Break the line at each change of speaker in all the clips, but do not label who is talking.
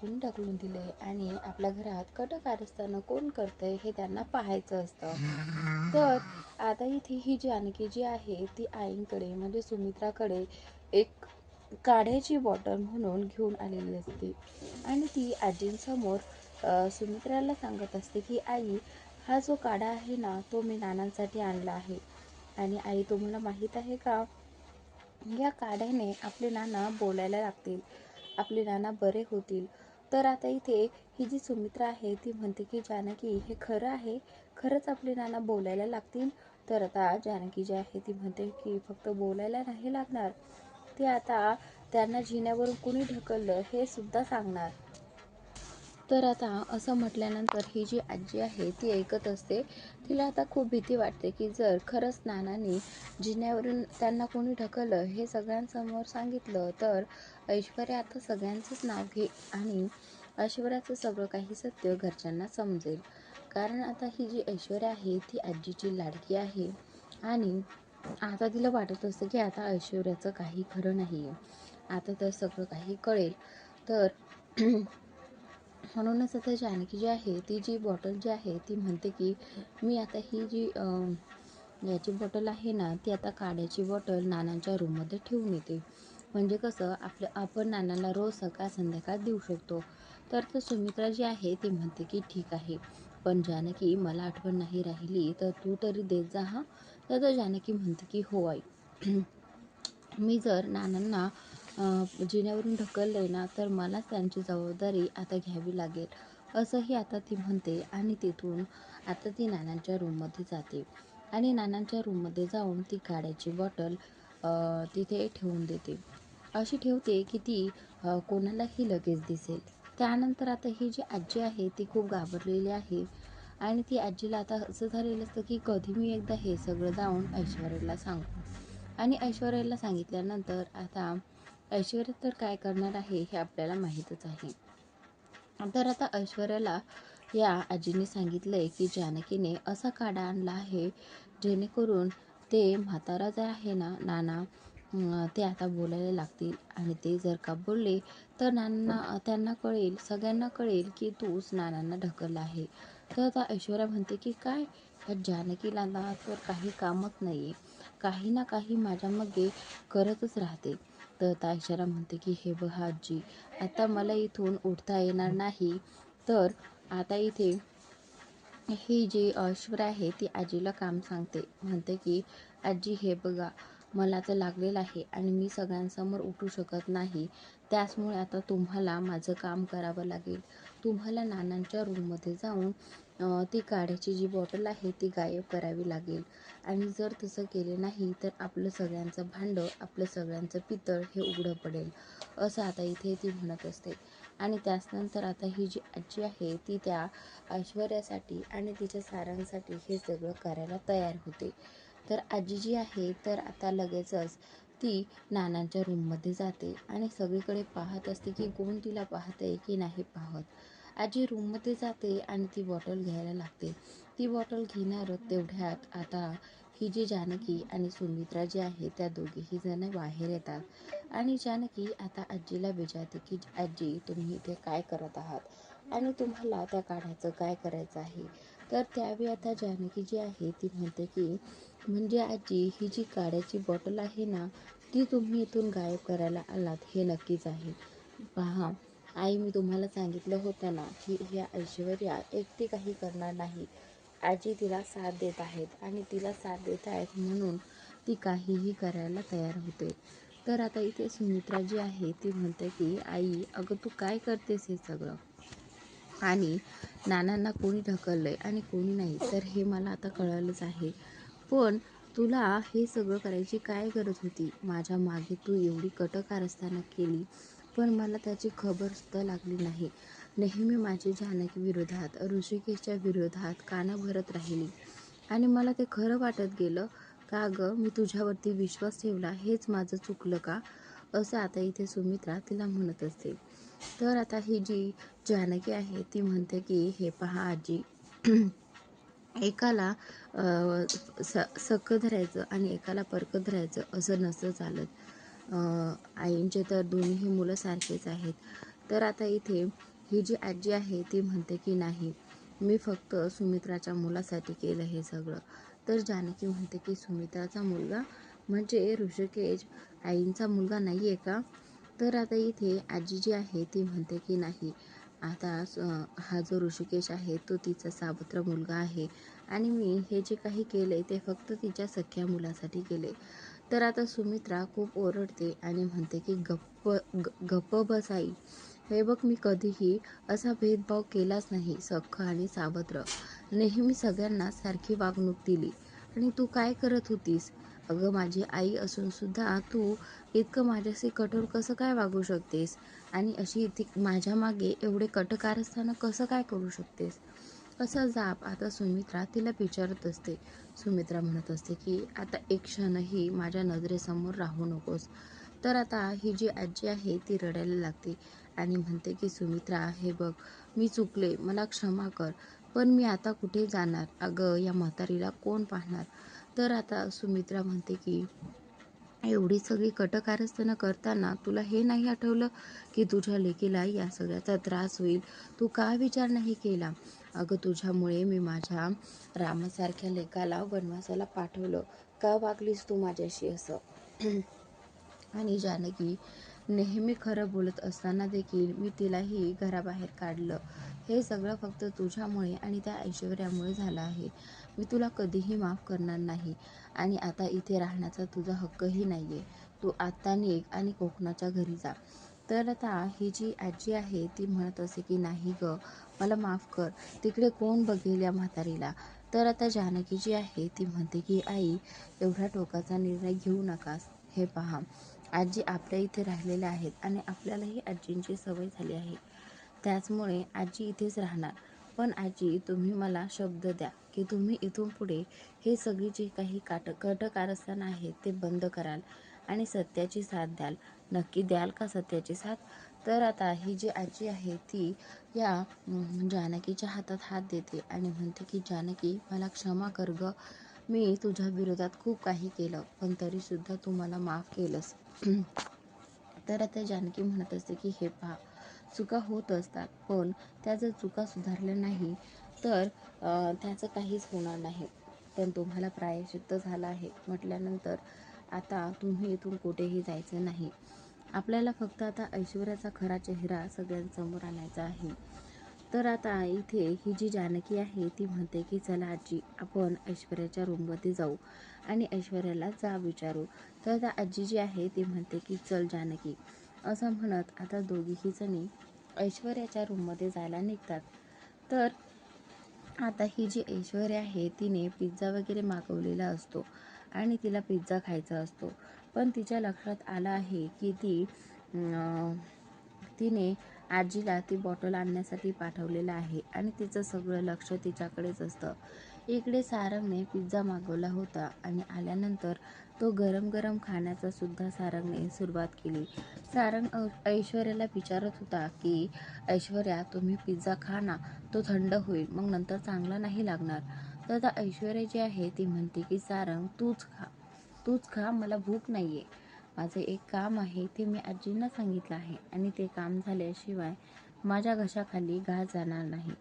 कोणी ढकलून दिले आणि आपल्या घरात कटक कटकारस्थानं कोण करतंय हे त्यांना पाहायचं असतं. तर आता इथे ही जानकी जी आहे ती आईंकडे म्हणजे सुमित्राकडे एक काढ्याची बॉटल म्हणून घेऊन आलेली असते. आणि ती आजींसमोर सुमित्राला सांगत असते की आई हा जो काढा आहे ना तो मी नानांसाठी आणला आहे. आणि आई तुम्हाला माहीत आहे का? या काढ्याने आपले नाना बोलायला लागतील. आपले नाना बरे होतील. तर आता इथे ही जी सुमित्रा आहे ती म्हणते की जानकी हे खरं आहे. खरंच आपले नाना बोलायला लागतील. तर आता जानकी जी आहे ती म्हणते की फक्त बोलायला नाही लागणार. ते आता त्यांना जिन्यावरून कुणी ढकललं हे सुद्धा सांगणार. तर आता असं म्हटल्यानंतर ही जी आजी आहे ती ऐकत असते. तिला आता खूप भीती वाटते की जर खरंच नानांनी जिन्यावरून त्यांना कोणी ढकललं हे सगळ्यांसमोर सांगितलं तर ऐश्वर्या आता सगळ्यांचंच नाव घे आणि ऐश्वर्याचं सगळं काही सत्य घरच्यांना समजेल. कारण आता ही जी ऐश्वर्या आहे ती आजीची लाडकी आहे. आणि आता तिला वाटत असतं की आता ऐश्वर्याचं काही खरं नाही आहे आता तर सगळं काही कळेल. तर म्हणूनच आता जानकी जी आहे ती जी बॉटल जी आहे ती म्हणते की मी आता ही जी याची बॉटल आहे ना ती आता काड्याची बॉटल नानांच्या रूममध्ये ठेवून येते. म्हणजे कसं आपलं आपण नानांना रोज सकाळ संध्याकाळ देऊ शकतो. तर तर सुमित्रा जी आहे ती म्हणते की ठीक आहे पण जानकी मला आठवण नाही राहिली तर तू तरी देत जा हां. तर जानकी म्हणते की हो आई. मी जर नानांना जिन्यावरून ढकलले ना तर मलाच त्यांची जबाबदारी आता घ्यावी लागेल असंही आता ती म्हणते आणि तिथून आता ती नानांच्या रूममध्ये जाते. आणि नानांच्या रूममध्ये जाऊन ती काड्याची बॉटल तिथे ठेवून देते. अशी ठेवते की ती कोणालाही लगेच दिसेल. त्यानंतर आता ही जी आजी आहे ती खूप घाबरलेली आहे. आणि ती आजीला आता असं झालेलं असतं की कधी मी एकदा हे सगळं जाऊन ऐश्वर्याला सांगू. आणि ऐश्वर्याला सांगितल्यानंतर आता ऐश्वर्या तर काय करणार आहे हे आपल्याला माहीतच आहे. तर आता ऐश्वर्याला या आजीने सांगितलंय की जानकीने असा काढा आणला आहे जेणेकरून ते म्हातारा जे आहे ना नाना ते आता बोलायला लागतील. आणि ते जर का बोलले तर नाना त्यांना कळेल सगळ्यांना कळेल की तूच नानांना ढकललं आहे. तर आता ऐश्वर्या म्हणते की काय? ह्या जानकीला तर काही कामच नाही आहे काही ना काही माझ्यामध्ये करतच राहते. तर आता म्हणते की हे बघ आजी आता मला इथून उठता येणार नाही. तर आता इथे ही जी ऐश्वर्या आहे ती आजीला काम सांगते. म्हणते की आजी हे बघा मला तर लागलेलं आहे आणि मी सगळ्यांसमोर उठू शकत नाही. त्याचमुळे आता तुम्हाला माझं काम करावं लागेल. तुम्हाला नानांच्या रूममध्ये जाऊन ती काढ्याची जी बॉटल आहे ती गायब करावी लागेल. आणि जर तसं केले नाही तर आपलं सगळ्यांचं भांडं आपलं सगळ्यांचं पितळ हे उघडं पडेल असं आता इथे ती म्हणत असते. आणि त्याचनंतर आता ही जी आजी आहे ती त्या ऐश्वर्यासाठी आणि तिच्या सारांसाठी हे सगळं करायला तयार होते. तर आजी जी आहे तर आता लगेचच ती नानांच्या रूममध्ये जाते आणि सगळीकडे पाहत असते की कोण तिला पाहत आहे की नाही पाहत. आजी रूममध्ये जाते आणि ती बॉटल घ्यायला लागते. ती बॉटल घेणार तेवढ्यात आता ही जी जानकी आणि सुमित्रा जी आहे त्या दोघीही जण बाहेर येतात. आणि जानकी आता आजीला विचारते की आजी तुम्ही इथे काय करत आहात? आणि तुम्हाला त्या काढायचं काय करायचं आहे? तर त्यावेळी आता जानकी जी आहे ती म्हणते की म्हणजे आजी ही जी काड्याची बॉटल आहे ना ती तुम्ही इथून गायब करायला आलात हे नक्कीच आहे. पहा आई मी तुम्हाला सांगितलं होतं ना की ह्या ऐश्वर्या एकटी काही करणार नाही. आजी तिला साथ देत आहेत आणि तिला साथ देत आहेत म्हणून ती काहीही करायला तयार होते. तर आता इथे सुमित्रा जी आहे ती म्हणते की आई अगं तू काय करतेस हे सगळं? आणि नानांना कोणी ढकललं आहे आणि कोणी नाही तर हे मला आता कळालंच आहे. पण तुला हे सगळं करायची काय गरज होती? माझ्या मागे तू एवढी कटकारस्थानं केली पण मला त्याची खबरसुद्धा लागली नाही. नेहमी माझी जानकी विरोधात ऋषिकेशच्या विरोधात कानं भरत राहिली. आणि मला ते खरं वाटत गेलं का गं मी तुझ्यावरती विश्वास ठेवला हेच माझं चुकलं का? असं आता इथे सुमित्रा तिला म्हणत असते. तर आता ही जी जानकी आहे ती म्हणते की हे पहा आजी एकाला स सक्क धरायचं आणि एकाला परकं धरायचं असं नसतं चालत. आईंचे तर दोन्हीही मुलं सारखेच आहेत. तर आता इथे ही जी आजी आहे ती म्हणते की नाही मी फक्त सुमित्राच्या मुलासाठी केलं हे सगळं. तर जानकी म्हणते की सुमित्राचा मुलगा म्हणजे ऋषिकेश आईंचा मुलगा नाही आहे का? तर आता इथे आजी जी आहे ती म्हणते की नाही आता हा जो ऋषिकेश आहे तो तिचा सावत्र मुलगा आहे. आणि मी हे जे काही केले ते फक्त तिच्या सख्या मुलासाठी केले तर आता सुमित्रा खूप ओरडते आणि म्हणते की गप्प गप्प बसाई हे बघ मी कधीही असा भेदभाव केलाच नाही सख्ख आणि सावत्र. नेहमी सगळ्यांना सारखी वागणूक दिली. आणि तू काय करत होतीस? अगं माझी आई असून सुद्धा तू इतकं माझ्याशी कठोर कसं काय वागू शकतेस? आणि अशी इथे माझ्या मागे एवढे कटकार असताना कसं काय करू शकतेस? असा जाप आता सुमित्रा तिला विचारत असते. सुमित्रा म्हणत असते की आता एक क्षणही माझ्या नजरेसमोर राहू नकोस. तर आता ही जी आजी आहे ती रडायला लागते आणि म्हणते की सुमित्रा हे बघ मी चुकले. मला क्षमा कर. पण मी आता कुठे जाणार? अगं या म्हातारीला कोण पाहणार? तर आता सुमित्रा म्हणते की एवढी सगळी कटकारस्थानं करताना तुला हे नाही आठवलं की तुझ्या लेकीला या सगळ्याचा त्रास होईल? तू का विचार नाही केला? अगं तुझ्यामुळे मी माझ्या रामासारख्या लेकाला वनवासाला पाठवलं. का वागलीस तू माझ्याशी असं? आणि जानकी नेहमी खरं बोलत असताना देखील मी तिलाही घराबाहेर काढलं. हे सगळं फक्त तुझ्यामुळे आणि त्या ऐश्वर्यामुळे झालं आहे. मी तुला कधीही माफ करणार नाही आणि आता इथे राहण्याचा तुझा हक्कही नाही आहे तू आत्ता निघ आणि कोकणाच्या घरी जा. तर आता ही जी आजी आहे ती म्हणत असे की नाही ग मला माफ कर. तिकडे कोण बघेल या म्हातारीला? तर आता जानकी जी आहे ती म्हणते की आई एवढा टोकाचा निर्णय घेऊ नकास. हे पहा आजी आपल्या इथे राहिलेल्या आहेत आणि आपल्यालाही आजींची सवय झाली आहे. त्याचमुळे आजी इथेच राहणार. पण आजी तुम्ही मला शब्द द्या की तुम्ही इथून पुढे हे सगळी जे काही काट कटकारस्थान आहे ते बंद कराल आणि सत्याची साथ द्याल. नक्की द्याल का सत्याची साथ? तर आता ही जी आजी आहे ती या जानकीच्या हातात हात देते आणि म्हणते की जानकी मला क्षमा कर ग. मी तुझ्या विरोधात खूप काही केलं पण तरीसुद्धा तू मला माफ केलंस. तर आता जानकी म्हणत असते की हे पहा चुका होत असतात. पण त्या जर चुका सुधारल्या नाही तर त्याचं काहीच होणार नाही. पण तुम्हाला प्रायश्चित्त झालं आहे. म्हटल्यानंतर आता तुम्ही इथून कुठेही जायचं नाही. आपल्याला फक्त आता ऐश्वर्याचा खरा चेहरा सगळ्यांसमोर आणायचा आहे. तर आता इथे ही जी जानकी आहे ती म्हणते की चला आजी आपण ऐश्वर्याच्या रूममध्ये जाऊ आणि ऐश्वर्याला जा विचारू. तर आता आजी जी आहे ती म्हणते की चल जानकी. असं म्हणत आता दोघीही जणी ऐश्वर्याच्या रूममध्ये जायला निघतात. तर आता ही जी ऐश्वर्या आहे तिने पिझ्झा वगैरे मागवलेला असतो आणि तिला पिझ्झा खायचा असतो. पण तिच्या लक्षात आलं आहे की ती तिने आजीला ती बॉटल आणण्यासाठी पाठवलेलं आहे आणि तिचं सगळं लक्ष तिच्याकडेच असतं. इकडे सारंगने पिझ्झा मागवला होता आणि आल्यानंतर तो गरम गरम खाण्याचा सुद्धा सारंगने सुरुवात केली. सारंग ऐश्वर्याला विचारत होता की ऐश्वर्या तुम्ही पिझ्झा खा ना तो थंड होईल मग नंतर चांगला नाही लागणार. तर आता ऐश्वर्या जी आहे ती म्हणते की सारंग तूच खा तूच खा मला भूक नाही आहे माझं एक काम आहे ते मी आजींना सांगितलं आहे आणि ते काम झाल्याशिवाय माझ्या घशाखाली घास जाणार नाही.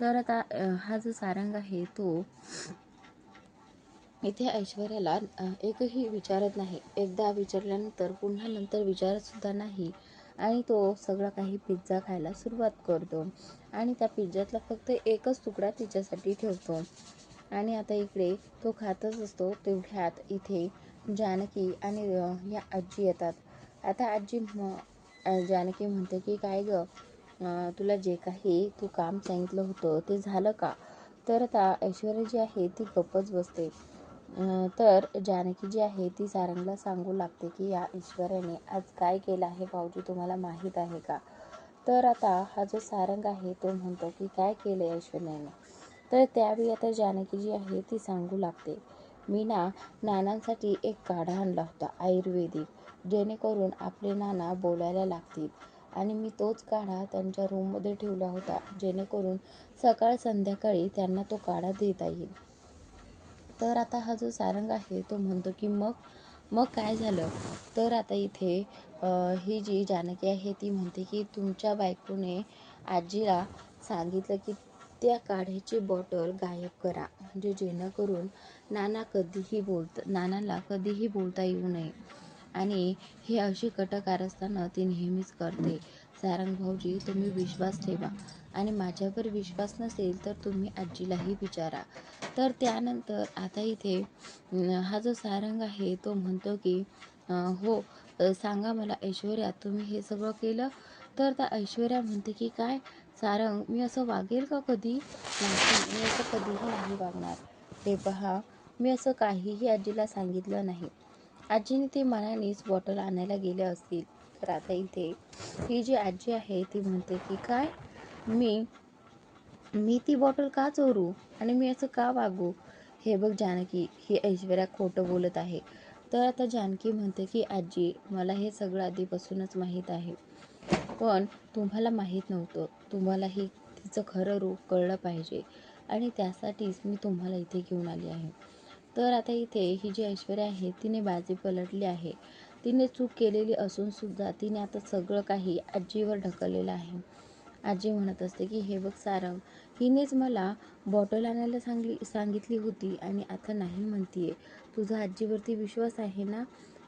तर आता हा जो सारंग आहे तो इथे ऐश्वर्याला एकही विचारत नाही. एकदा विचारल्यानंतर पुन्हा नंतर विचारतसुद्धा नाही. आणि तो सगळा काही पिझ्झा खायला सुरुवात करतो. आणि त्या पिझ्झ्यातला फक्त एकच तुकडा तिच्यासाठी ठेवतो. आणि आता इकडे तो खातच असतो. तेवढ्यात इथे जानकी आणि या आजी येतात. आता आजी जानकी म्हणते की काय गं? तुला जे काही तू काम सांगितलं होतं ते झालं का? तर आता ऐश्वर्या जी आहे ती गप्पच बसते. तर जानकी जी आहे ती सारंगला सांगू लागते की या ईश्वराने आज काय केलं आहे भाऊजी तुम्हाला माहीत आहे का? तर आता हा जो सारंग आहे तो म्हणतो की काय केलं आहे ऐश्वर्याने? तर त्यावेळी आता जानकी जी आहे ती सांगू लागते. मी ना नानांसाठी एक काढा आणला होता आयुर्वेदिक जेणेकरून आपले नाना बोलायला लागतील. आणि मी तोच काढा त्यांच्या रूममध्ये ठेवला होता जेणेकरून सकाळ संध्याकाळी त्यांना तो काढा देता येईल. तर आता हा जो सारंग आहे तो म्हणतो की मग मग काय झालं? तर आता इथे ही जी जानकी आहे ती म्हणते की तुमच्या बायकोने आजीला सांगितलं की त्या काढ्याची बॉटल गायब करा. म्हणजे जेणेकरून नाना कधीही बोलत नानाला कधीही बोलता येऊ नये. आणि हे अशी कटक असताना ती नेहमीच करते. सारंग भाऊजी तुम्ही विश्वास ठेवा. आणि माझ्यावर विश्वास नसेल तर तुम्ही आजीलाही विचारा. तर त्यानंतर आता इथे हा जो सारंग आहे तो म्हणतो की हो सांगा मला ऐश्वर्या तुम्ही हे सगळं केलं? तर त्या ऐश्वर्या म्हणते की काय? सारंग मी असं वागेल का कधी? नाही मी असं कधीही नाही वागणार. हे पहा मी असं काहीही आजीला सांगितलं नाही. आजीने ते मनानेच बॉटल आणायला गेले असतील. तर आता इथे ही जी आजी आहे ती म्हणते की काय? मी मी ती बॉटल का चोरू? आणि मी असं का वागू? हे बघ जानकी ही ऐश्वर्या खोटं बोलत आहे. तर आता जानकी म्हणते की आजी मला हे सगळं आधीपासूनच माहीत आहे. पण तुम्हाला माहीत नव्हतं. तुम्हालाही तिचं खरं रूप कळलं पाहिजे. आणि त्यासाठीच मी तुम्हाला इथे घेऊन आली आहे. तर आता इथे ही जी ऐश्वर्या आहे तिने बाजी पलटली आहे. तिने चूक केलेली असून सुद्धा तिने आता सगळं काही आजीवर ढकललेलं आहे. आजी म्हणत असते की हे बघ सारंग हिनेच मला बॉटल आणायला सांगली सांगितली होती आणि आता नाही म्हणतीये. तुझा आजीवरती विश्वास आहे ना?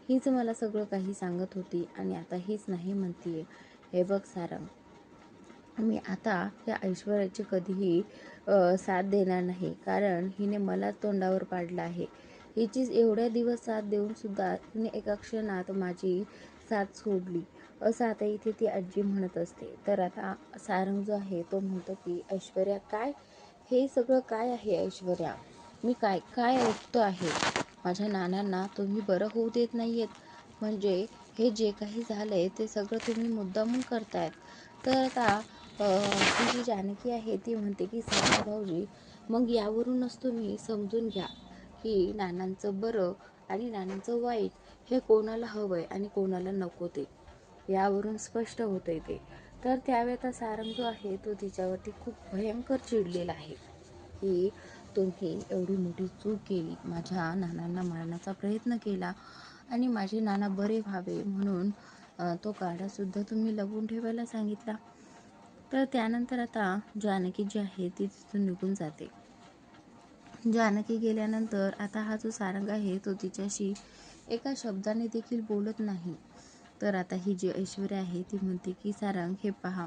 हीच मला सगळं काही सांगत होती आणि आता हीच नाही म्हणतीये. हे बघ सारंग मी आता या ऐश्वर्याची कधीही साथ देणार नाही. कारण हिने मला तोंडावर पाडलं आहे. हिचीच एवढ्या दिवस साथ देऊन सुद्धा तिने एका क्षणात माझी साथ सोडली. असं आता इथे ती आजी म्हणत असते. तर आता सारंग जो आहे तो म्हणतो की ऐश्वर्या काय? हे सगळं काय आहे ऐश्वर्या? मी काय काय ऐकतो आहे? माझ्या नानांना तुम्ही बरं होऊ देत नाही आहेत म्हणजे हे जे काही झालं आहे ते सगळं तुम्ही मुद्दामून करतायत. तर आता ती जी जानकी आहे ती म्हणते की सारा भाऊजी मग यावरूनच तुम्ही समजून घ्या की नानांचं बरं आणि नानांचं वाईट हे कोणाला हवंय आणि कोणाला नको ते. यावरून स्पष्ट होतंय ते. तर त्यावेळेचा सारंग जो आहे तो तिच्यावरती खूप भयंकर चिडलेला आहे की तुम्ही एवढी मोठी चूक केली. माझ्या नानांना मारण्याचा प्रयत्न केला आणि माझे नाना बरे व्हावे म्हणून तो काढासुद्धा तुम्ही लपून ठेवायला सांगितला. तर त्यानंतर आता जानकी जी आहे ती तिथून निघून जाते. जानकी गेल्यानंतर आता हा जो सारंग आहे तो तिच्याशी एका शब्दाने देखील बोलत नाही. तर आता ही जी ऐश्वर्या आहे ती म्हणते की सारंग हे पहा.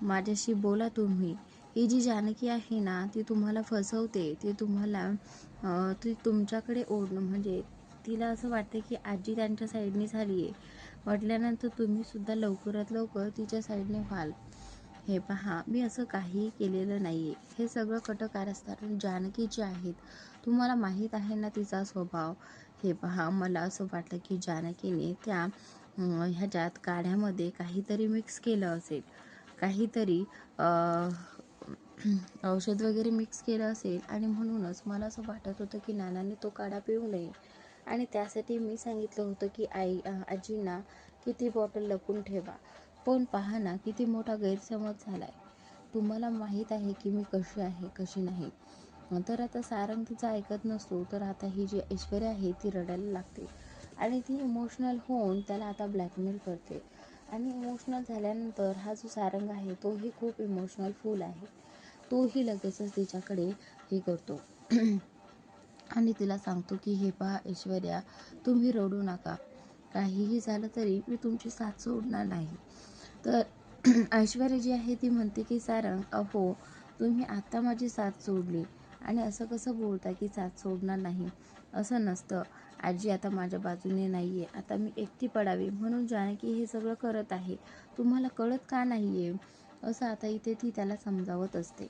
माझ्याशी बोला तुम्ही. ही जी जानकी आहे ना ती तुम्हाला फसवते. ती तुम्हाला ती तुमच्याकडे ओढणं म्हणजे तिला असं वाटते की आजी त्यांच्या साईडने झाली आहे म्हटल्यानंतर तुम्ही सुद्धा लवकरात लवकर तिच्या साईडने व्हाल. हे पहा मी असं काहीही केलेलं नाही आहे हे सगळं कटक कारस्थान जानकी आहेत. तुम्हाला माहीत आहे ना तिचा स्वभाव? हे पहा मला असं वाटलं की जानकीने त्या ह्याच्यात काढ्यामध्ये काहीतरी मिक्स केलं असेल. काहीतरी औषध वगैरे मिक्स केलं असेल आणि म्हणूनच मला असं वाटत होतं की नानाने तो काढा पिऊ नये. आणि त्यासाठी मी सांगितलं होतं की आई आजींना की ती बॉटल लपून ठेवा. पण पहा ना किती मोठा गैरसमज झाला आहे तुम्हाला माहीत आहे की मी कशी आहे कशी नाही. तर आता सारंग तिचा ऐकत नसतो तर आता ही जी ऐश्वर्या आहे ती रडायला लागते. आणि ती इमोशनल होऊन त्याला आता ब्लॅकमेल करते. आणि इमोशनल झाल्यानंतर हा जो सारंग आहे तोही खूप इमोशनल फुल आहे. तोही लगेचच तिच्याकडे हे करतो. आणि तिला सांगतो की हे पहा ऐश्वर्या तुम्ही रडू नका. काहीही झालं तरी मी तुमची साथ सोडणार नाही. तर ऐश्वर्या जी आहे ती म्हणते की सारंग अहो तुम्ही आता माझी साथ सोडली. आणि असं कसं बोलता की साथ सोडणार नाही. असं नसतं. आजी आता माझ्या बाजूने नाही आहे आता मी एकटी पडावी. म्हणून जानकी हे सगळं करत आहे. तुम्हाला कळत का नाही आहे असं आता इथे ती त्याला समजावत असते.